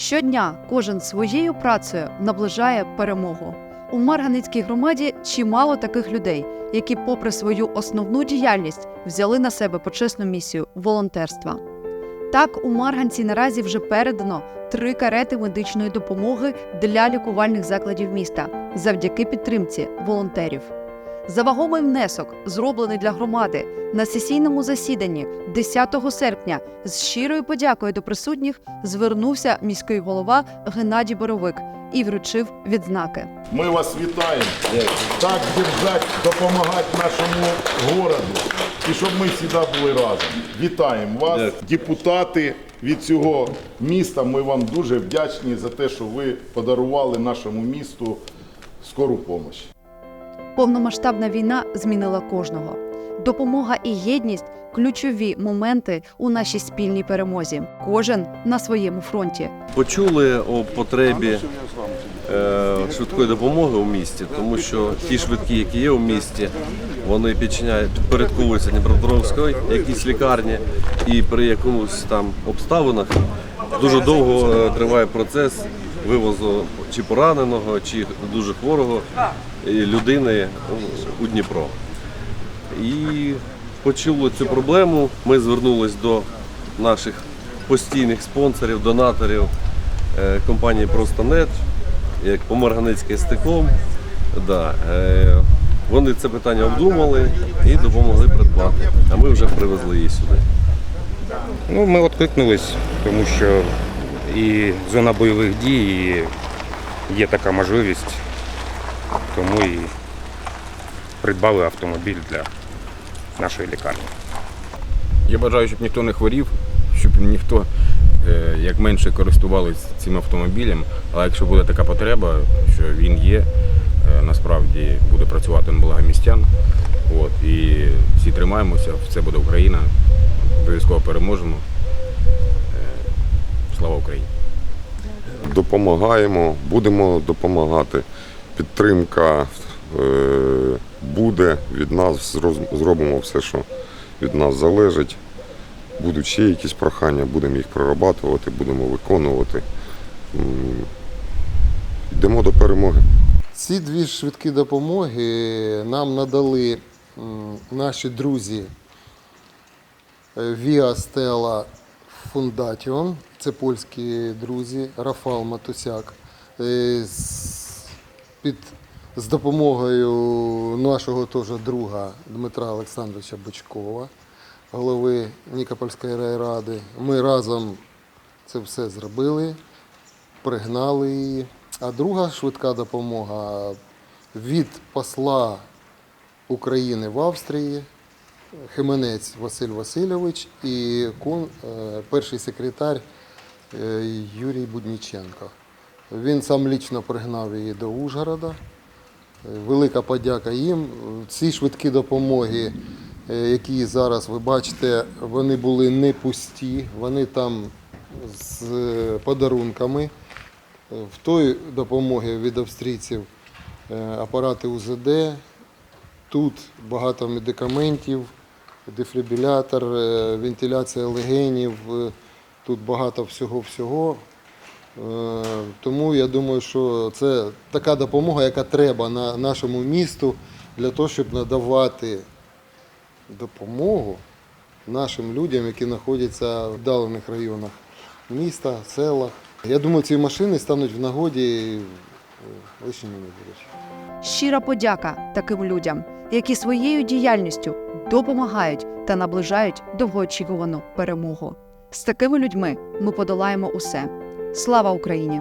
Щодня кожен своєю працею наближає перемогу. У Марганицькій громаді чимало таких людей, які, попри свою основну діяльність, взяли на себе почесну місію волонтерства. Так, у Марганці наразі вже передано три карети медичної допомоги для лікувальних закладів міста завдяки підтримці волонтерів. За вагомий внесок, зроблений для громади на сесійному засіданні 10 серпня, з щирою подякою до присутніх звернувся міський голова Геннадій Боровик і вручив відзнаки. Ми вас вітаємо. Так держать, допомагати нашому городу. І щоб ми завжди були разом. Вітаємо вас, депутати від цього міста. Ми вам дуже вдячні за те, що ви подарували нашому місту скору допомогу. Повномасштабна війна змінила кожного. Допомога і єдність ключові моменти у нашій спільній перемозі. Кожен на своєму фронті. Почули о потребі е, швидкої допомоги у місті, тому що ті швидкі, які є у місті, вони підчиняють, підпорядковуються Дніпропетровської якійсь лікарні, і при якомусь там обставинах дуже довго е, триває процес вивозу чи пораненого, чи дуже хворого е, людини у Дніпро. І почули цю проблему. Ми звернулись до наших постійних спонсорів, донаторів е, компанії Простонет, як Поморганицький стиком. Да, е, вони це питання обдумали і допомогли придбати. А ми вже привезли її сюди. Ну, ми відкликнулись, тому що і зона бойових дій, і є така можливість, тому і придбали автомобіль для нашої лікарні. Я бажаю, щоб ніхто не хворів, щоб ніхто е, як менше користувалися цим автомобілем. Але якщо буде така потреба, що він є, е, насправді буде працювати на благо містян. От, і всі тримаємося, все буде Україна. Обов'язково переможемо. Е, Слава Україні! допомагаємо, будемо допомагати. Підтримка е, буде від нас, зробимо все, що від нас залежить. Будуть ще якісь прохання, будемо їх прорабатувати, будемо виконувати. Йдемо до перемоги. Ці дві швидкі допомоги нам надали наші друзі Via Stella Foundation, це польські друзі, Рафал Матусяк. Е, Під, з допомогою нашого теж друга Дмитра Олександровича Бочкова, голови Нікопольської райради. Ми разом це все зробили пригнали її. А друга швидка допомога від посла України в Австрії Хименець Василь Васильович і кон- е, перший секретар е, Юрій Будніченко. Він сам лічно пригнав її до Ужгорода. Е, Велика подяка їм. Ці швидкі допомоги, які зараз ви бачите, вони були не пусті, вони там з подарунками. В той допомоги від австрійців апарати УЗД. Тут багато медикаментів, дефібрилятор, е, вентиляція легенів, е, тут багато всього-всього. Е, Тому я думаю, що це така допомога, яка треба на нашому місту для того, щоб надавати допомогу нашим людям, які знаходяться в віддалених районах міста, селах. Я думаю, ці машини стануть в нагоді е, лишніми не будуть. Щира подяка таким людям, які своєю діяльністю допомагають та наближають довгоочікувану перемогу. З такими людьми ми подолаємо усе. Слава Україні!